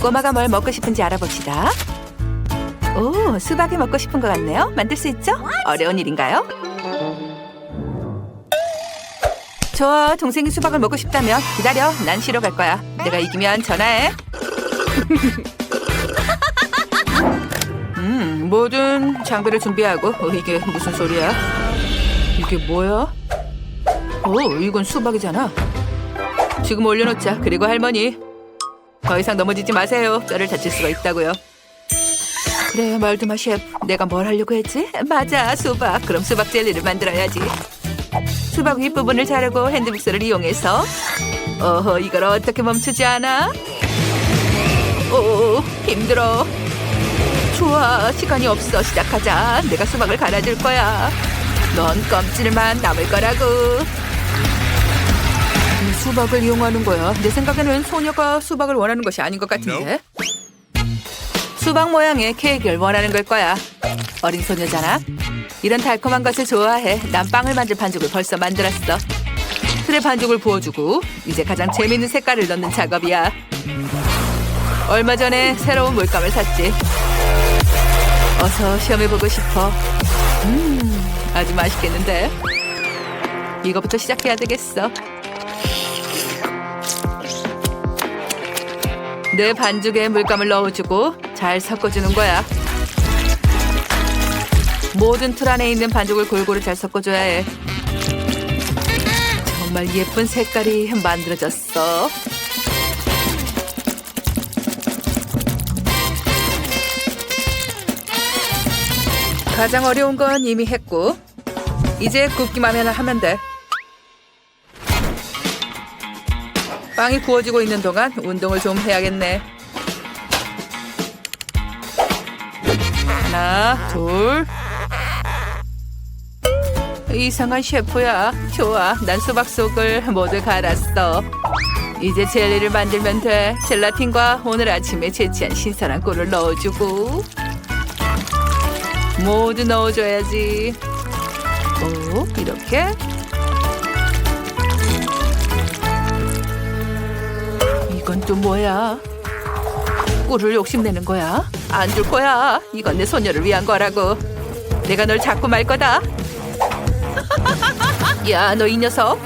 꼬마가 뭘 먹고 싶은지 알아봅시다. 오, 수박이 먹고 싶은 것 같네요. 만들 수 있죠? 어려운 일인가요? 좋아, 동생이 수박을 먹고 싶다면 기다려. 난 쉬러 갈 거야. 내가 이기면 전화해. 음, 모든 장비를 준비하고 어, 이게 무슨 소리야? 이게 뭐야? 오, 이건 수박이잖아. 지금 올려놓자. 그리고 할머니, 더 이상 넘어지지 마세요. 뼈를 다칠 수가 있다고요. 그래, 말도 마 셰프. 내가 뭘 하려고 했지? 맞아, 수박. 그럼 수박 젤리를 만들어야지. 수박 윗부분을 자르고 핸드믹서를 이용해서 어허, 이걸 어떻게 멈추지 않아? 오, 힘들어. 좋아, 시간이 없어. 시작하자. 내가 수박을 갈아줄 거야. 넌 껌질만 남을 거라고. 이 수박을 이용하는 거야. 내 생각에는 소녀가 수박을 원하는 것이 아닌 것 같은데. 수박 모양의 케이크를 원하는 걸 거야. 어린 소녀잖아. 이런 달콤한 것을 좋아해. 난 빵을 만들 반죽을 벌써 만들었어. 틀에 반죽을 부어주고 이제 가장 재밌는 색깔을 넣는 작업이야. 얼마 전에 새로운 물감을 샀지. 어서 시험해보고 싶어. 음, 아주 맛있겠는데. 이거부터 시작해야 되겠어. 내 반죽에 물감을 넣어주고 잘 섞어주는 거야. 모든 틀 안에 있는 반죽을 골고루 잘 섞어줘야 해. 정말 예쁜 색깔이 만들어졌어. 가장 어려운 건 이미 했고 이제 굽기만 하면 돼. 빵이 구워지고 있는 동안 운동을 좀 해야겠네. 하나, 둘. 이상한 셰프야. 좋아. 난 수박 속을 모두 갈았어. 이제 젤리를 만들면 돼. 젤라틴과 오늘 아침에 채취한 신선한 꿀을 넣어주고 모두 넣어줘야지. 오, 이렇게. 또 뭐야? 꿀을 욕심내는 거야? 안 줄 거야. 이건 내 소녀를 위한 거라고. 내가 널 잡고 말 거다. 야, 너 이 녀석.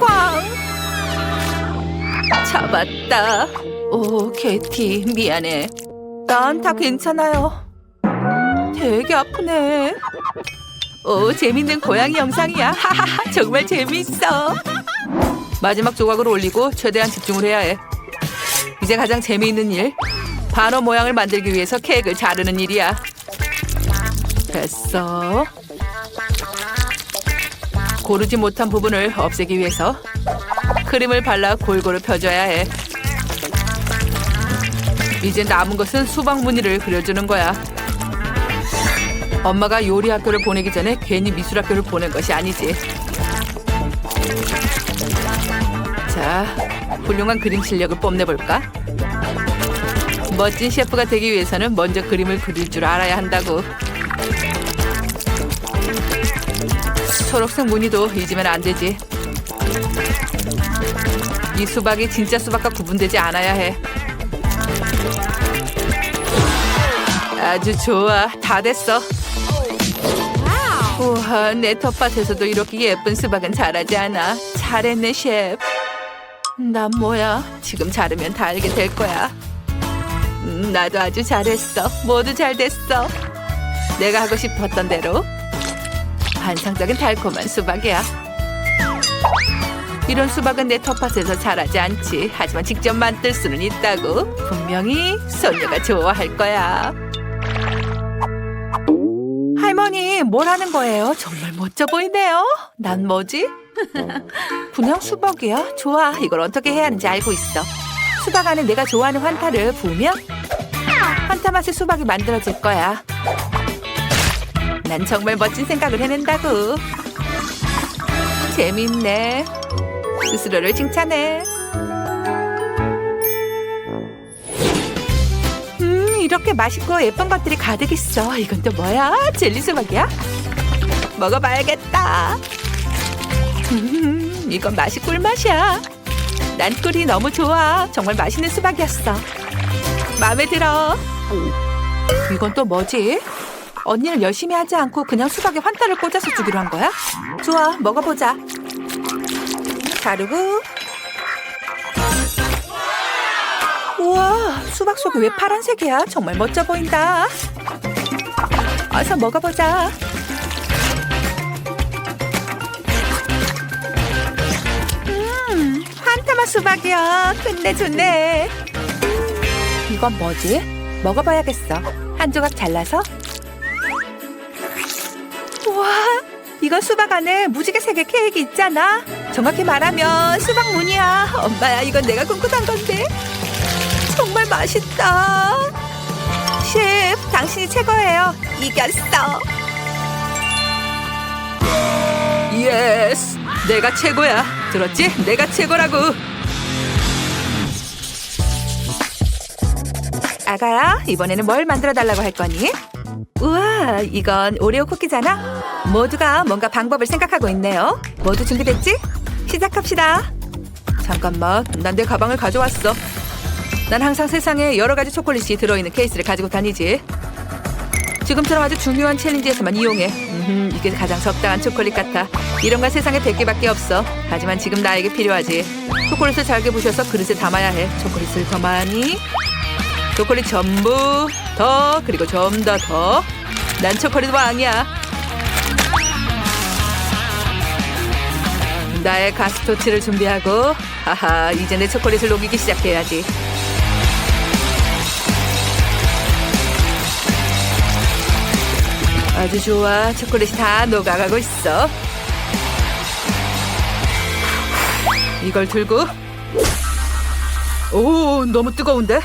꽝. 잡았다. 오, 케이티, 미안해. 난 다 괜찮아요. 되게 아프네. 오, 재밌는 고양이 영상이야. 하하하, 정말 재밌어. 마지막 조각을 올리고 최대한 집중을 해야 해. 이제 가장 재미있는 일. 반어 모양을 만들기 위해서 케이크를 자르는 일이야. 됐어. 고르지 못한 부분을 없애기 위해서 크림을 발라 골고루 펴줘야 해. 이제 남은 것은 수박 무늬를 그려주는 거야. 엄마가 요리 학교를 보내기 전에 괜히 미술 학교를 보낸 것이 아니지. 자, 훌륭한 그림 실력을 뽐내볼까? 멋진 셰프가 되기 위해서는 먼저 그림을 그릴 줄 알아야 한다고. 초록색 무늬도 잊으면 안 되지. 이 수박이 진짜 수박과 구분되지 않아야 해. 아주 좋아. 다 됐어. 우와, 내 텃밭에서도 이렇게 예쁜 수박은 자라지 않아. 잘했네, 셰프. 난 뭐야? 지금 자르면 다 알게 될 거야. 음, 나도 아주 잘했어. 모두 잘 됐어. 내가 하고 싶었던 대로 환상적인 달콤한 수박이야. 이런 수박은 내 텃밭에서 자라지 않지. 하지만 직접 만들 수는 있다고. 분명히 소녀가 좋아할 거야. 할머니, 뭘 하는 거예요? 정말 멋져 보이네요. 난 뭐지? 그냥 수박이야. 좋아. 이걸 어떻게 해야 하는지 알고 있어. 수박 안에 내가 좋아하는 환타를 부으면 환타 맛의 수박이 만들어질 거야. 난 정말 멋진 생각을 해낸다고. 재밌네. 스스로를 칭찬해. 음, 이렇게 맛있고 예쁜 것들이 가득 있어. 이건 또 뭐야? 젤리 수박이야? 먹어봐야겠다. 음, 이건 맛이 꿀맛이야. 난 꿀이 너무 좋아. 정말 맛있는 수박이었어. 마음에 들어. 이건 또 뭐지? 언니는 열심히 하지 않고 그냥 수박에 환타를 꽂아서 주기로 한 거야? 좋아, 먹어보자. 자르고. 우와, 수박 속이 왜 파란색이야? 정말 멋져 보인다. 어서 먹어보자. 수박이야. 끝내주네. 이건 뭐지? 먹어봐야겠어. 한 조각 잘라서. 우와, 이건 수박 안에 무지개 색의 케이크 있잖아. 정확히 말하면 수박 무늬야. 엄마야, 이건 내가 꿈꾸던 건데. 정말 맛있다. 셰프, 당신이 최고예요. 이겼어. 예스, 내가 최고야. 들었지? 내가 최고라고. 아가야, 이번에는 뭘 만들어 달라고 할 거니? 우와, 이건 오레오 쿠키잖아. 모두가 뭔가 방법을 생각하고 있네요. 모두 준비됐지? 시작합시다. 잠깐만, 난 내 가방을 가져왔어. 난 항상 세상에 여러 가지 초콜릿이 들어있는 케이스를 가지고 다니지. 지금처럼 아주 중요한 챌린지에서만 이용해. 음흠, 이게 가장 적당한 초콜릿 같아. 이런 건 세상에 100개밖에 없어. 하지만 지금 나에게 필요하지. 초콜릿을 잘게 부셔서 그릇에 담아야 해. 초콜릿을 더 많이. 초콜릿 전부 더 그리고 좀 더 더. 난 초콜릿 왕이야. 나의 가스토치를 준비하고 하하 이제 내 초콜릿을 녹이기 시작해야지. 아주 좋아. 초콜릿이 다 녹아가고 있어. 이걸 들고 오 너무 뜨거운데?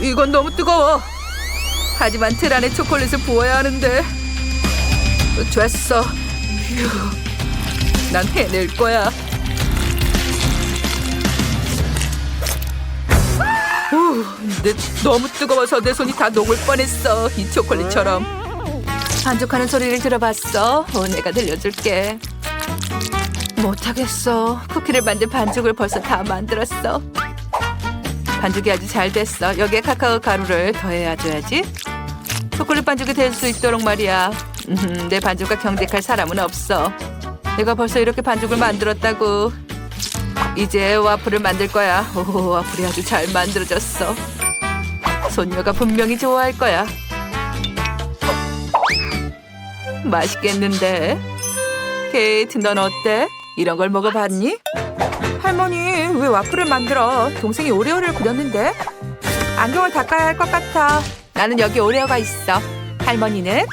이건 너무 뜨거워. 하지만 틀 안에 초콜릿을 부어야 하는데. 됐어. 휴. 난 해낼 거야. 후, 내, 너무 뜨거워서 내 손이 다 녹을 뻔했어. 이 초콜릿처럼. 반죽하는 소리를 들어봤어. 어, 내가 들려줄게. 못하겠어. 쿠키를 만든 반죽을 벌써 다 만들었어. 반죽이 아주 잘 됐어. 여기에 카카오 가루를 더해야 줘야지. 초콜릿 반죽이 될 수 있도록 말이야. 음, 내 반죽과 경쟁할 사람은 없어. 내가 벌써 이렇게 반죽을 만들었다고. 이제 와플을 만들 거야. 오, 와플이 아주 잘 만들어졌어. 손녀가 분명히 좋아할 거야. 맛있겠는데? 케이트, 넌 어때? 이런 걸 먹어봤니? 할머니, 왜 와플을 만들어? 동생이 오레오를 그렸는데? 안경을 닦아야 할 것 같아. 나는 여기 오레오가 있어. 할머니는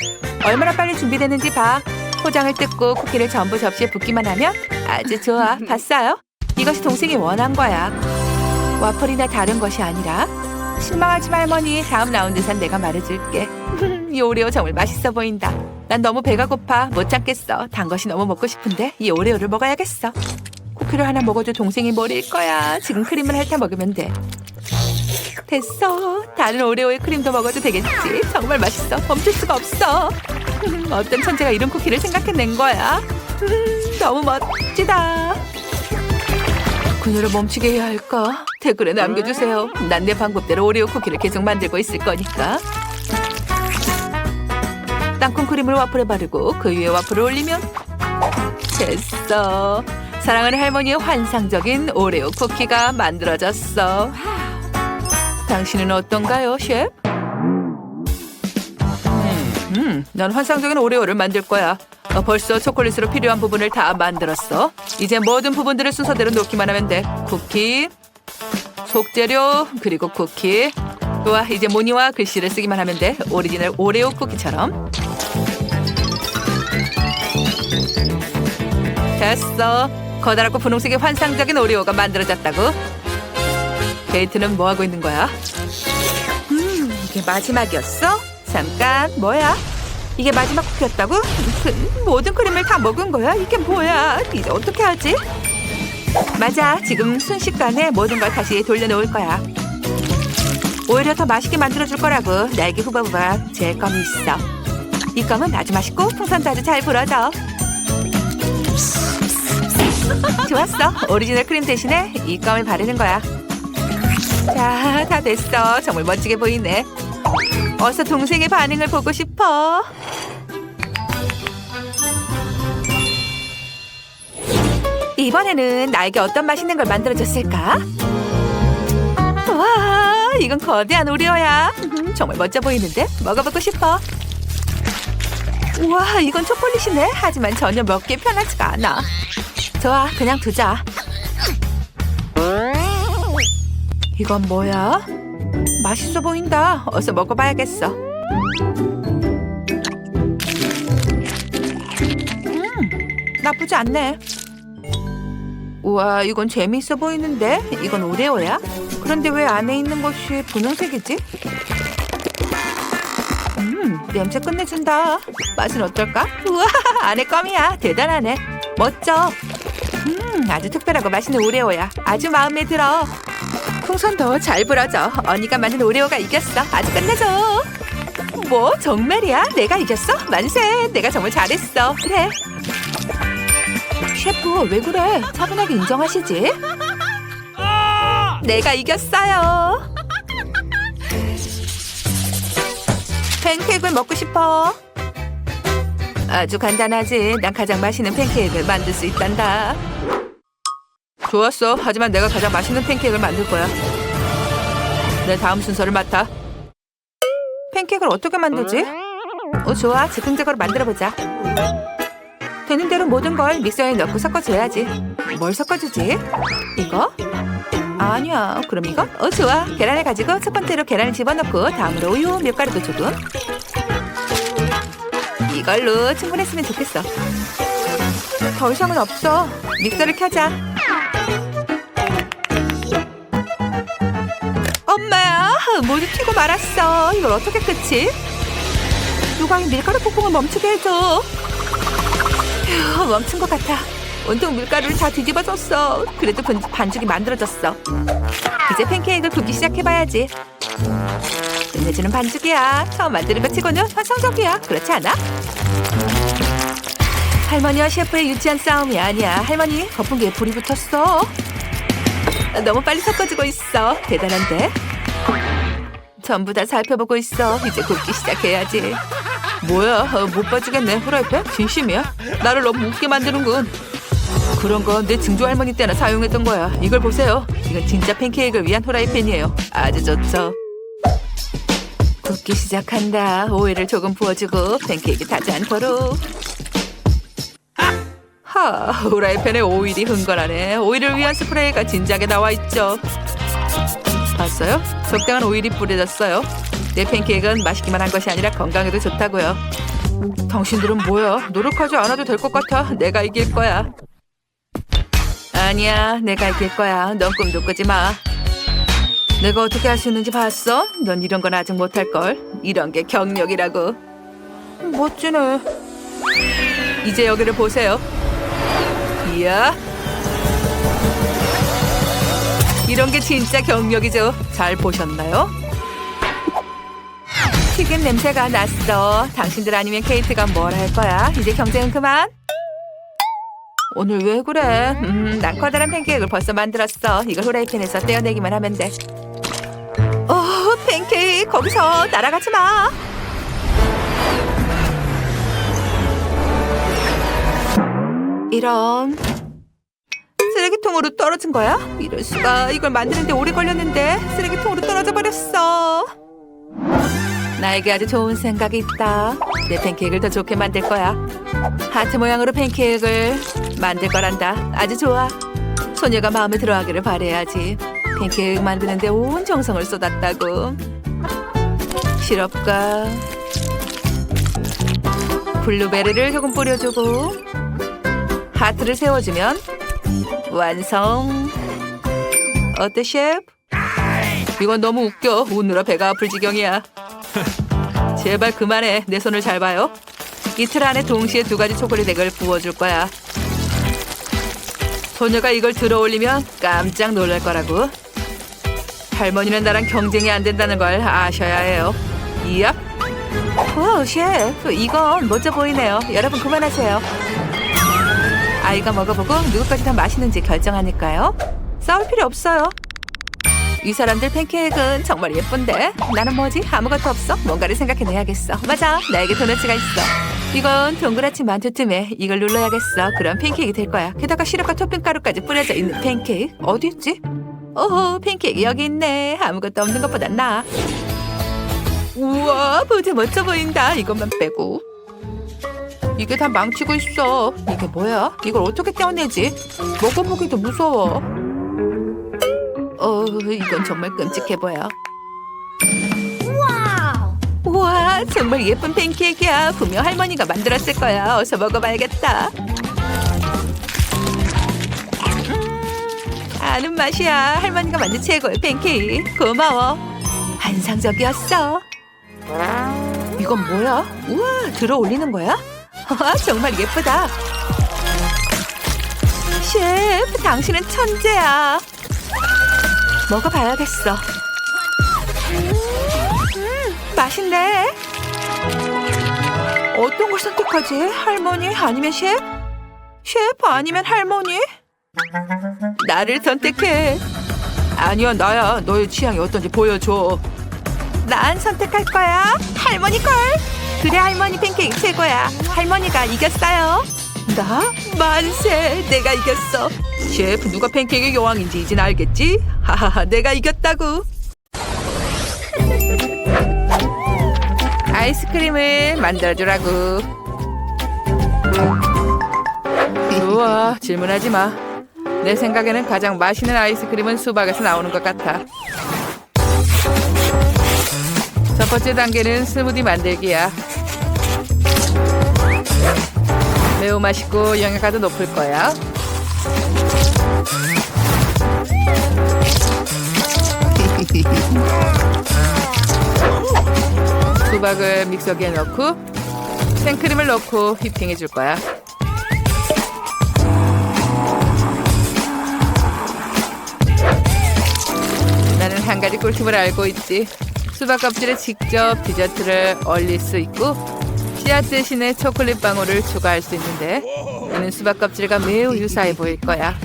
얼마나 빨리 준비되는지 봐. 포장을 뜯고 쿠키를 전부 접시에 붓기만 하면 아주 좋아. 봤어요? 이것이 동생이 원한 거야. 와플이나 다른 것이 아니라. 실망하지 마, 할머니. 다음 라운드선 내가 말해줄게. 이 오레오 정말 맛있어 보인다. 난 너무 배가 고파. 못 참겠어. 단 것이 너무 먹고 싶은데 이 오레오를 먹어야겠어. 쿠키를 하나 먹어도 동생이 머리일 거야. 지금 크림을 핥아 먹으면 돼. 됐어. 다른 오레오의 크림도 먹어도 되겠지. 정말 맛있어. 멈출 수가 없어. 음, 어떤 천재가 이런 쿠키를 생각해낸 거야. 음, 너무 멋지다. 그녀를 멈추게 해야 할까? 댓글에 남겨주세요. 난 내 방법대로 오레오 쿠키를 계속 만들고 있을 거니까. 땅콩 크림을 와플에 바르고 그 위에 와플을 올리면 됐어. 사랑하는 할머니의 환상적인 오레오 쿠키가 만들어졌어. 당신은 어떤가요, 셰프? 음, 난 환상적인 오레오를 만들 거야. 어, 벌써 초콜릿으로 필요한 부분을 다 만들었어. 이제 모든 부분들을 순서대로 놓기만 하면 돼. 쿠키, 속재료, 그리고 쿠키. 좋아, 이제 무늬와 글씨를 쓰기만 하면 돼. 오리지널 오레오 쿠키처럼. 됐어. 커다랗고 분홍색의 환상적인 오레오가 만들어졌다고. 케이트는 뭐 하고 있는 거야? 음, 이게 마지막이었어? 잠깐, 뭐야? 이게 마지막 쿠키였다고? 그, 모든 크림을 다 먹은 거야? 이게 뭐야? 이제 어떻게 하지? 맞아, 지금 순식간에 모든 걸 다시 돌려놓을 거야. 오히려 더 맛있게 만들어줄 거라고 날개 후바후바 제 껌이 있어. 이 껌은 아주 맛있고 풍선도 아주 잘 불어져. 좋았어. 오리지널 크림 대신에 이 껌을 바르는 거야. 자, 다 됐어. 정말 멋지게 보이네. 어서 동생의 반응을 보고 싶어. 이번에는 나에게 어떤 맛있는 걸 만들어줬을까? 와, 이건 거대한 오리오야. 음, 정말 멋져 보이는데? 먹어보고 싶어. 우와, 이건 초콜릿이네. 하지만 전혀 먹기에 편하지가 않아. 좋아, 그냥 두자. 이건 뭐야? 맛있어 보인다. 어서 먹어봐야겠어. 음, 나쁘지 않네. 우와, 이건 재미있어 보이는데? 이건 오레오야? 그런데 왜 안에 있는 것이 분홍색이지? 음, 냄새 끝내준다. 맛은 어떨까? 우와, 안에 껌이야. 대단하네. 멋져. 음, 아주 특별하고 맛있는 오레오야. 아주 마음에 들어. 풍선도 잘 불어져. 언니가 만든 오레오가 이겼어. 아주 끝내줘. 뭐? 정말이야? 내가 이겼어? 만세! 내가 정말 잘했어. 그래. 셰프, 왜 그래? 차분하게 인정하시지? 내가 이겼어요. 팬케이크를 먹고 싶어. 아주 간단하지. 난 가장 맛있는 팬케이크를 만들 수 있단다. 좋았어. 하지만 내가 가장 맛있는 팬케이크를 만들 거야. 내 다음 순서를 맡아. 팬케이크를 어떻게 만들지? 어, 좋아. 즉흥적으로 만들어보자. 되는 대로 모든 걸 믹서에 넣고 섞어줘야지. 뭘 섞어주지? 이거? 아니야. 그럼 이거? 어, 좋아. 계란을 가지고 첫 번째로 계란을 집어넣고 다음으로 우유, 밀가루도 조금. 이걸로 충분했으면 좋겠어. 더 이상은 없어. 믹서를 켜자. 엄마야, 모두 튀고 말았어. 이걸 어떻게 끝이? 누가 이 밀가루 폭풍을 멈추게 해줘. 휴, 멈춘 것 같아. 온통 밀가루를 다 뒤집어졌어. 그래도 반- 반죽이 만들어졌어. 이제 팬케이크를 굽기 시작해봐야지. 끝내주는 반죽이야. 처음 만드는 것 치고는 환상적이야. 그렇지 않아? 할머니와 셰프의 유치한 싸움이 아니야. 할머니 거품기에 불이 붙었어. 너무 빨리 섞어주고 있어. 대단한데? 전부 다 살펴보고 있어. 이제 굽기 시작해야지. 뭐야? 어, 못 봐주겠네. 후라이팬? 진심이야? 나를 너무 웃게 만드는군. 그런 건 내 증조 할머니 때나 사용했던 거야. 이걸 보세요. 이건 진짜 팬케이크를 위한 후라이팬이에요. 아주 좋죠. 굽기 시작한다. 오일을 조금 부어주고 팬케이크 타지 않도록. 하, 후라이팬에 오일이 흥건하네. 오일을 위한 스프레이가 진작에 나와 있죠. 봤어요? 적당한 오일이 뿌려졌어요. 내 팬케이크는 맛있기만 한 것이 아니라 건강에도 좋다고요. 당신들은 뭐야? 노력하지 않아도 될 것 같아. 내가 이길 거야. 아니야, 내가 이길 거야. 넌 꿈도 꾸지 마. 내가 어떻게 할 수 있는지 봤어? 넌 이런 건 아직 못할 걸. 이런 게 경력이라고. 멋지네. 이제 여기를 보세요. 이야. 이런 게 진짜 경력이죠. 잘 보셨나요? 튀김 냄새가 났어. 당신들 아니면 케이트가 뭘 할 거야? 이제 경쟁은 그만. 오늘 왜 그래? 음, 난 커다란 팬케이크를 벌써 만들었어. 이걸 후라이팬에서 떼어내기만 하면 돼. 어, 팬케이크 거기서 날아가지 마. 이런 쓰레기통으로 떨어진 거야? 이럴 수가 이걸 만드는데 오래 걸렸는데 쓰레기통으로 떨어져 버렸어. 나에게 아주 좋은 생각이 있다. 내 팬케이크를 더 좋게 만들 거야. 하트 모양으로 팬케이크를 만들 거란다. 아주 좋아. 소녀가 마음에 들어하기를 바래야지. 팬케이크 만드는데 온 정성을 쏟았다고. 시럽과 블루베리를 조금 뿌려주고 하트를 세워주면 완성. 어때 셰프? 이건 너무 웃겨. 웃느라 배가 아플 지경이야. 제발 그만해. 내 손을 잘 봐요. 이틀 안에 동시에 두 가지 초콜릿액을 부어줄 거야. 소녀가 이걸 들어 올리면 깜짝 놀랄 거라고. 할머니는 나랑 경쟁이 안 된다는 걸 아셔야 해요. 이야? 와우, 셰프. 이건 멋져 보이네요. 여러분 그만하세요. 아이가 먹어보고 누구까지 더 맛있는지 결정하니까요. 싸울 필요 없어요. 이 사람들 팬케이크는 정말 예쁜데? 나는 뭐지? 아무것도 없어? 뭔가를 생각해내야겠어. 맞아 나에게 도넛가 있어. 이건 동그랗지 만두 틈에 이걸 눌러야겠어. 그럼 팬케이크 될 거야. 게다가 시럽과 토핑가루까지 뿌려져 있는 팬케이크. 어디 있지? 오호 팬케이크 여기 있네. 아무것도 없는 것보다 나아 우와 보자 멋져 보인다. 이것만 빼고 이게 다 망치고 있어 이게 뭐야 이걸 어떻게 떼어내지 먹어보기도 무서워 어, 이건 정말 끔찍해 보여. 우와, 정말 예쁜 팬케이크야. 분명 할머니가 만들었을 거야. 어서 먹어봐야겠다. 음, 아는 맛이야. 할머니가 만든 최고의 팬케이크. 고마워. 환상적이었어. 이건 뭐야? 우와, 들어 올리는 거야? 와, 정말 예쁘다. 셰프, 당신은 천재야. 먹어봐야겠어. 음, 맛있네. 어떤 걸 선택하지? 할머니 아니면 셰프? 셰프 아니면 할머니? 나를 선택해. 아니야 나야. 너의 취향이 어떤지 보여줘. 난 선택할 거야. 할머니 걸. 그래 할머니 팬케이크 최고야. 할머니가 이겼어요. 나? 만세! 내가 이겼어. 셰프 누가 팬케이크 여왕인지 이젠 알겠지? 하하하 내가 이겼다고. 아이스크림을 만들어주라고. 우와 질문하지 마. 내 생각에는 가장 맛있는 아이스크림은 수박에서 나오는 것 같아. 첫 번째 단계는 스무디 만들기야. 매우 맛있고 영양가도 높을 거야. 수박을 믹서기에 넣고 생크림을 넣고 휘핑해 줄 거야. 나는 한 가지 꿀팁을 알고 있지. 수박 껍질에 직접 디저트를 얼릴 수 있고 씨앗 대신에 초콜릿 방울을 추가할 수 있는데 이는 수박 껍질과 매우 유사해 보일 거야.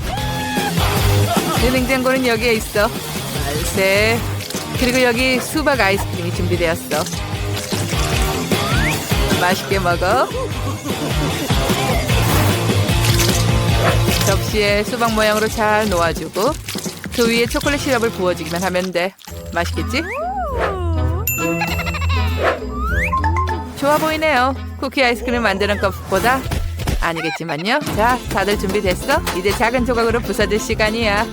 내 냉장고는 여기에 있어. 만세. 그리고 여기 수박 아이스크림이 준비되었어. 맛있게 먹어. 접시에 수박 모양으로 잘 놓아주고 그 위에 초콜릿 시럽을 부어주기만 하면 돼. 맛있겠지? 좋아 보이네요. 쿠키 아이스크림 만드는 것보다 아니겠지만요. 자, 다들 준비됐어? 이제 작은 조각으로 부서질 시간이야.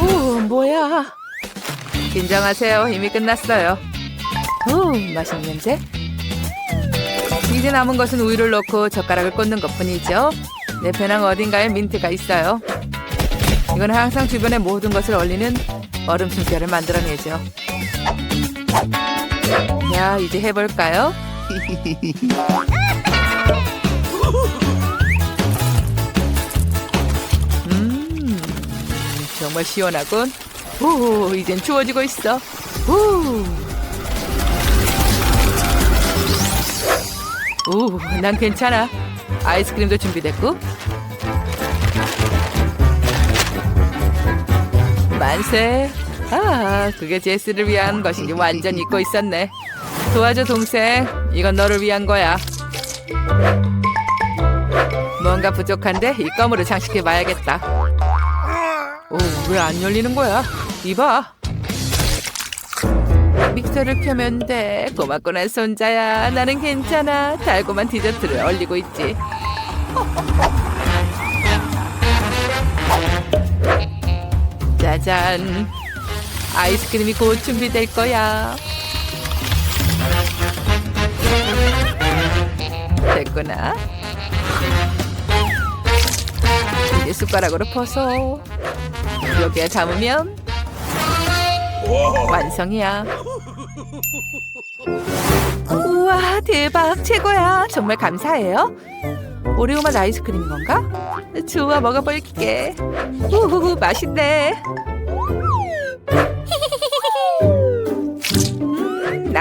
오, 뭐야? 긴장하세요. 이미 끝났어요. 오, 맛있는 냄새. 이제 남은 것은 우유를 넣고 젓가락을 꽂는 것뿐이죠. 내 배낭 어딘가에 민트가 있어요. 이건 항상 주변의 모든 것을 얼리는 얼음 숨결을 만들어내죠. 야, 이제 해볼까요? 음, 정말 시원하군. 오, 이젠 추워지고 있어. 오. 오, 난 괜찮아. 아이스크림도 준비됐고. 만세. 아, 그게 제스를 위한 것인지 완전 잊고 있었네. 도와줘, 동생. 이건 너를 위한 거야. 뭔가 부족한데 이 껌으로 장식해 봐야겠다. 오, 왜 안 열리는 거야? 이봐. 믹서를 켜면 돼. 고맙구나, 손자야. 나는 괜찮아. 달콤한 디저트를 얼리고 있지. 짜잔. 아이스크림이 곧 준비될 거야. 됐구나. 이제 숟가락으로 퍼서 여기에 담으면 완성이야. 우와 대박 최고야 정말 감사해요. 오레오 맛 아이스크림인 건가? 좋아 먹어볼게. 우후 맛있네.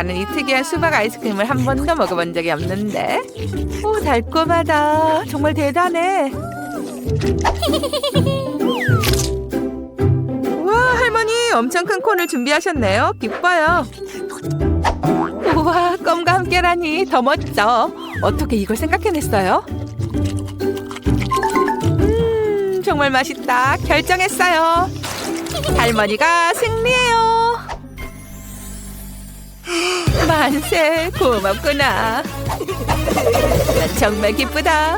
나는 이 특이 특이한 수박 아이스크림을 한 번도 먹어본 적이 없는데. 오, 달콤하다. 정말 대단해. 우와, 할머니 엄청 큰 콘을 준비하셨네요. 기뻐요. 우와, 껌과 함께라니 더 멋져. 어떻게 이걸 생각해냈어요? 음, 정말 맛있다. 결정했어요. 할머니가 승리해요. 만세, 고맙구나. 난 정말 기쁘다.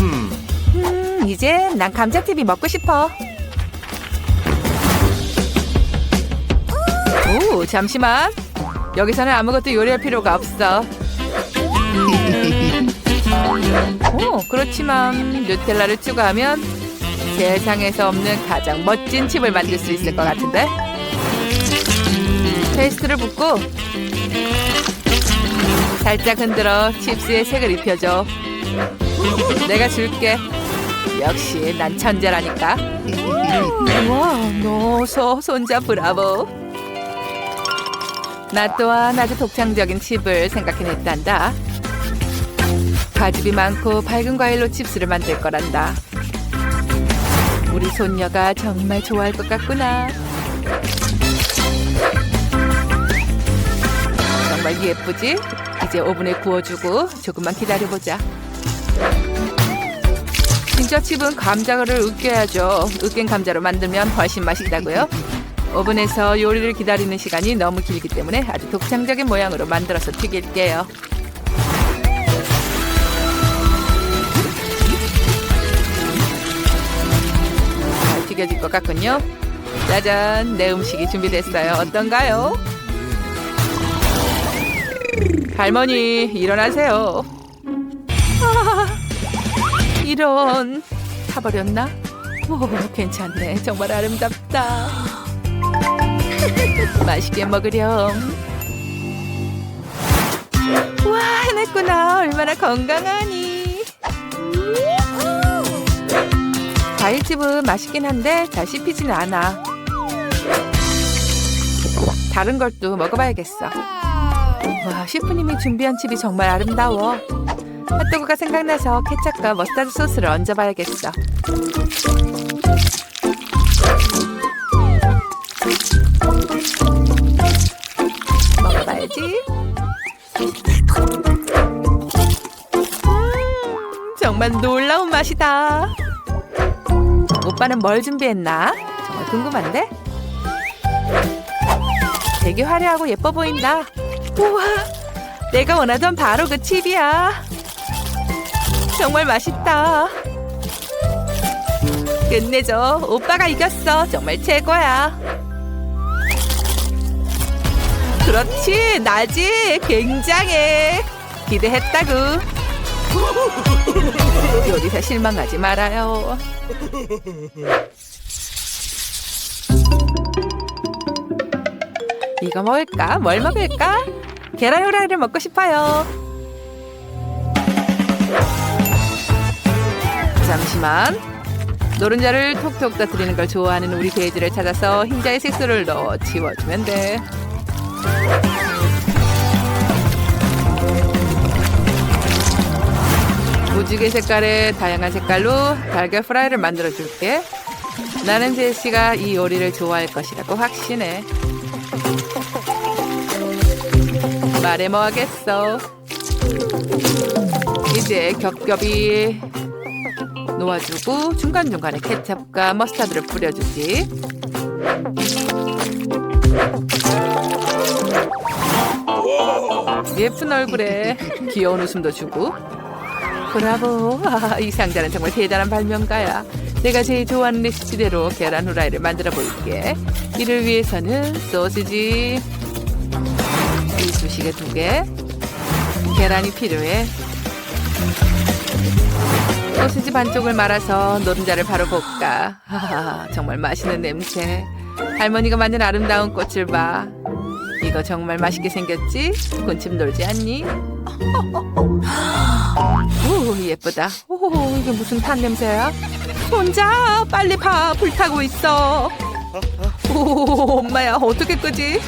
음, 이제 난 감자튀김 먹고 싶어. 오, 잠시만. 여기서는 아무것도 요리할 필요가 없어. 오, 그렇지만 누텔라를 추가하면 세상에서 없는 가장 멋진 칩을 만들 수 있을 것 같은데? 페이스트를 붓고 살짝 흔들어 칩스에 색을 입혀줘. 내가 줄게. 역시 난 천재라니까. 와, 노소 손자 브라보. 나 또한 아주 독창적인 칩을 생각해냈단다. 가집이 많고 밝은 과일로 칩스를 만들 거란다. 우리 손녀가 정말 좋아할 것 같구나. 정말 예쁘지? 이제 오븐에 구워주고 조금만 기다려보자. 진짜 칩은 감자를 으깨야죠. 으깬 감자로 만들면 훨씬 맛있다고요. 오븐에서 요리를 기다리는 시간이 너무 길기 때문에 아주 독창적인 모양으로 만들어서 튀길게요. 잘 튀겨질 것 같군요. 짜잔, 내 음식이 준비됐어요. 어떤가요? 할머니, 일어나세요. 아, 이런 타버렸나? 오, 괜찮네. 정말 아름답다. 맛있게 먹으렴. 와, 해냈구나. 얼마나 건강하니. 과일집은 맛있긴 한데 잘 씹히진 않아. 다른 걸 또 먹어봐야겠어. 와, 셰프님이 준비한 칩이 정말 아름다워. 핫도그가 생각나서 케찹과 머스타드 소스를 얹어봐야겠어. 먹어봐야지. 음, 정말 놀라운 맛이다. 오빠는 뭘 준비했나? 정말 궁금한데? 되게 화려하고 예뻐 보인다. 우와, 내가 원하던 바로 그 칩이야. 정말 맛있다. 끝내줘. 오빠가 이겼어. 정말 최고야. 그렇지, 나지. 굉장해. 기대했다구. 요리사 실망하지 말아요. 이거 먹을까? 뭘 먹을까? 계란 후라이를 먹고 싶어요. 잠시만. 노른자를 톡톡 떠뜨리는 걸 좋아하는 우리 돼지를 찾아서 흰자의 색소를 넣어 지워주면 돼. 무지개 색깔의 다양한 색깔로 달걀 프라이를 만들어 줄게. 나는 제시가 이 요리를 좋아할 것이라고 확신해. 말해 뭐 하겠어. 이제 겹겹이 놓아주고 중간중간에 케첩과 머스타드를 뿌려주지. 예쁜 얼굴에 귀여운 웃음도 주고. 브라보. 아, 이 상자는 정말 대단한 발명가야. 내가 제일 좋아하는 레시피대로 계란 후라이를 만들어 볼게. 이를 위해서는 소시지 이쑤시개 두 개, 계란이 필요해. 소시지 반쪽을 말아서 노른자를 바로 볶아. 하하, 정말 맛있는 냄새. 할머니가 만든 아름다운 꽃을 봐. 이거 정말 맛있게 생겼지? 군침 돌지 않니? 오, 예쁘다. 오, 이게 무슨 탄 냄새야? 혼자 빨리 봐 불타고 있어. 오, 엄마야 어떻게 끄지?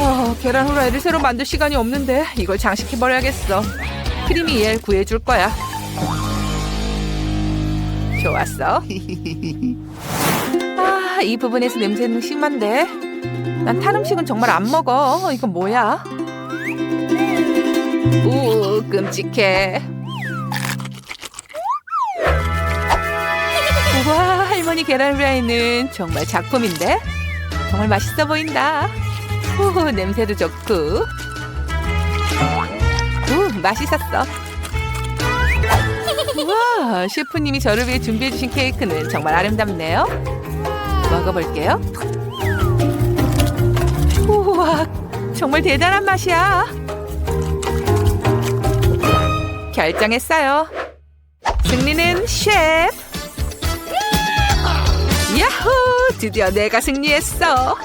어, 계란 후라이를 새로 만들 시간이 없는데 이걸 장식해버려야겠어. 크리미 엘 구해줄 거야. 좋았어. 아, 이 부분에서 냄새는 심한데. 난 탄 음식은 정말 안 먹어. 이건 뭐야? 오, 끔찍해. 우와, 할머니 계란 후라이는 정말 작품인데? 정말 맛있어 보인다. 오, 냄새도 좋고. 우, 맛있었어. 우와, 셰프님이 저를 위해 준비해주신 케이크는 정말 아름답네요. 먹어볼게요. 우와, 정말 대단한 맛이야. 결정했어요. 승리는 셰프. 야호! 드디어 내가 승리했어.